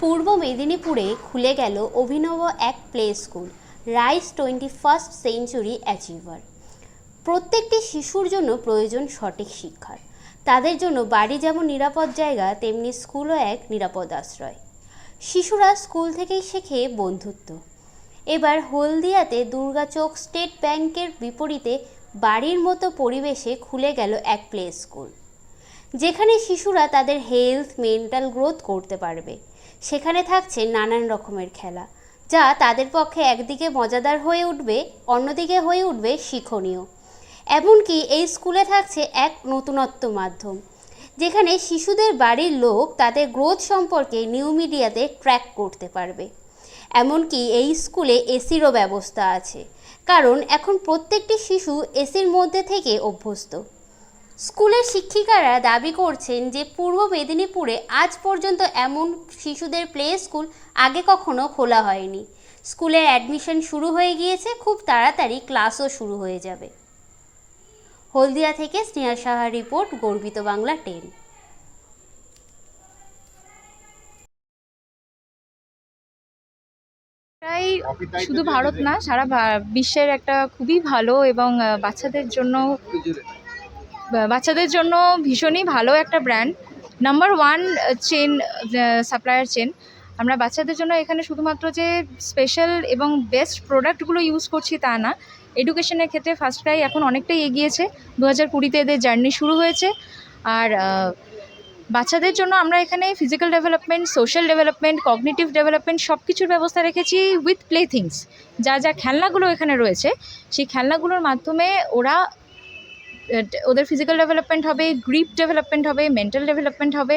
পূর্ব মেদিনীপুরে খুলে গেল অভিনব এক play school Rice twenty first century achiever. প্রত্যেকটি শিশুর জন্য প্রয়োজন সঠিক শিক্ষার। তাদের জন্য বাড়ি যেমন নিরাপদ জায়গা, তেমনি স্কুলও এক নিরাপদ আশ্রয়। শিশুরা স্কুল থেকেই শেখে বন্ধুত্ব। এবার হলদিয়াতে দুর্গাচক স্টেট ব্যাংকের বিপরীতে বাড়ির মতো পরিবেশে খুলে গেল এক প্লে স্কুল, যেখানে শিশুরা তাদের হেলথ, মেন্টাল গ্রোথ করতে পারবে। সেখানে থাকছে নানান রকমের খেলা, যা তাদের পক্ষে একদিকে মজাদার হয়ে উঠবে, অন্যদিকে হয়ে উঠবে শিক্ষণীয়। এমনকি এই স্কুলে থাকছে এক নতুনত্ব মাধ্যম, যেখানে শিশুদের বাড়ির লোক তাদের গ্রোথ সম্পর্কে নিউ মিডিয়াতে ট্র্যাক করতে পারবে। এমনকি এই স্কুলে এসিরও ব্যবস্থা আছে, কারণ এখন প্রত্যেকটি শিশু এসির মধ্যে থেকে অভ্যস্ত। স্কুলের শিক্ষিকারা দাবি করছেন যে পূর্ব মেদিনীপুরে আজ পর্যন্ত এমন শিশুদের প্লে স্কুল আগে কখনো খোলা হয়নি। স্কুলের অ্যাডমিশন শুরু হয়ে গিয়েছে খুব তাড়াতাড়ি ক্লাসও শুরু হয়ে যাবে। হলদিয়া থেকে স্নেহা সাহার রিপোর্ট গর্বিত বাংলা টেন। প্রায় শুধু ভারত না সারা বিশ্বের একটা খুবই ভালো এবং বাচ্চাদের জন্য বাচ্চাদের জন্য ভীষণই ভালো একটা brand number one chain supplier chain আমরা বাচ্চাদের জন্য এখানে শুধুমাত্র যে স্পেশাল এবং বেস্ট প্রোডাক্টগুলো ইউজ করছি তা না এডুকেশনের ক্ষেত্রে ফার্স্ট ক্রাই এখন অনেকটাই এগিয়েছে। দু হাজার কুড়িতে এদের জার্নি শুরু হয়েছে। আর বাচ্চাদের জন্য আমরা এখানে physical development social development cognitive development সব কিছুর ব্যবস্থা রেখেছি উইথ প্লে থিংস যা যা খেলনাগুলো এখানে রয়েছে, সেই খেলনাগুলোর মাধ্যমে ওরা ওদের ফিজিক্যাল ডেভেলপমেন্ট হবে গ্রিপ ডেভেলপমেন্ট হবে মেন্টাল ডেভেলপমেন্ট হবে,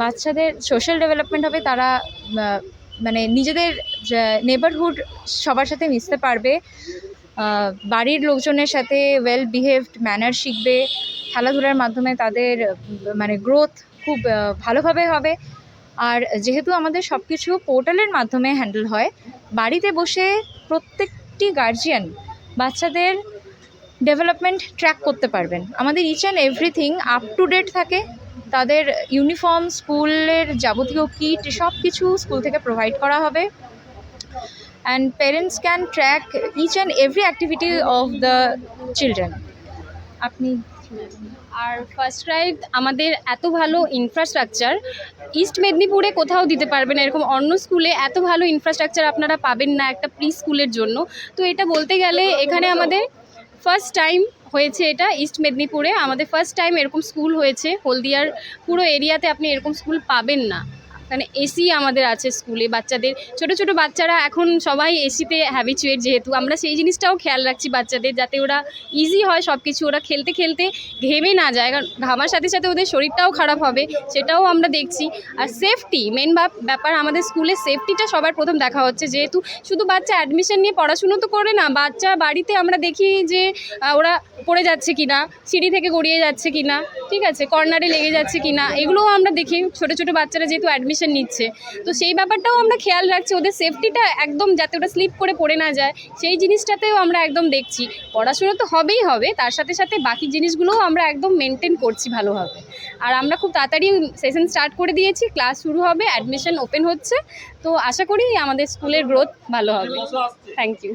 বাচ্চাদের সোশ্যাল ডেভেলপমেন্ট হবে, তারা মানে নিজেদের নেবারহুড সবার সাথে মিশতে পারবে বাড়ির লোকজনের সাথে ওয়েল বিহেভড ম্যানার শিখবে, খেলাধুলার মাধ্যমে তাদের মানে গ্রোথ খুব ভালোভাবে হবে। আর যেহেতু আমাদের সব কিছু পোর্টালের মাধ্যমে হ্যান্ডেল হয়, বাড়িতে বসে প্রত্যেকটি গার্জিয়ান বাচ্চাদের ডেভেলপমেন্ট ট্র্যাক করতে পারবেন। আমাদের each and everything up to date থাকে। তাদের ইউনিফর্ম স্কুলের যাবতীয় কিট সব কিছু স্কুল থেকে প্রোভাইড করা হবে। And parents can track each and every activity of the children আপনি আর ফার্স্ট রাইড আমাদের এত ভালো ইনফ্রাস্ট্রাকচার ইস্ট মেদিনীপুরে কোথাও দিতে পারবেন এরকম অন্য স্কুলে এত ভালো ইনফ্রাস্ট্রাকচার আপনারা পাবেন না একটা প্রি স্কুলের জন্য। তো এটা বলতে গেলে এখানে আমাদের ফার্স্ট টাইম হয়েছে এটা ইস্ট মেদিনীপুরে আমাদের ফার্স্ট টাইম এরকম স্কুল হয়েছে। হলদিয়ার পুরো এরিয়াতে আপনি এরকম স্কুল পাবেন না। মানে এসি আমাদের আছে স্কুলে, বাচ্চাদের, ছোট ছোট বাচ্চারা এখন সবাই এসিতে হ্যাবিচুয়েট যেহেতু। আমরা সেই জিনিসটাও খেয়াল রাখছি বাচ্চাদের যাতে ওরা ইজি হয় সব কিছু ওরা খেলতে খেলতে ঘেমে না যায়, কারণ ঘামার সাথে সাথে ওদের শরীরটাও খারাপ হবে, সেটাও আমরা দেখছি। আর সেফটি মেন ব্যাপার আমাদের স্কুলে সেফটিটা সবার প্রথম দেখা হচ্ছে। যেহেতু শুধু বাচ্চা অ্যাডমিশন নিয়ে পড়াশুনো তো করে না, বাচ্চা বাড়িতে আমরা দেখি যে ওরা পড়ে যাচ্ছে কিনা, সিঁড়ি থেকে গড়িয়ে যাচ্ছে কিনা। ঠিক আছে কর্নারে লেগে যাচ্ছে কি না এগুলোও আমরা দেখি। ছোট ছোট বাচ্চারা যেহেতু অ্যাডমিশন নিচ্ছে, তো সেই ব্যাপারটাও আমরা খেয়াল রাখছি। ওদের সেফটিটা একদম যাতে ওটা স্লিপ করে পড়ে না যায়, সেই জিনিসটাতেও আমরা একদম দেখছি। পড়াশুনো তো হবেই হবে, তার সাথে সাথে বাকি জিনিসগুলোও আমরা একদম মেনটেন করছি ভালোভাবে। আর আমরা খুব তাড়াতাড়ি সেশন স্টার্ট করে দিয়েছি ক্লাস শুরু হবে অ্যাডমিশন ওপেন হচ্ছে। তো আশা করি আমাদের স্কুলের গ্রোথ ভালো হবে। Thank you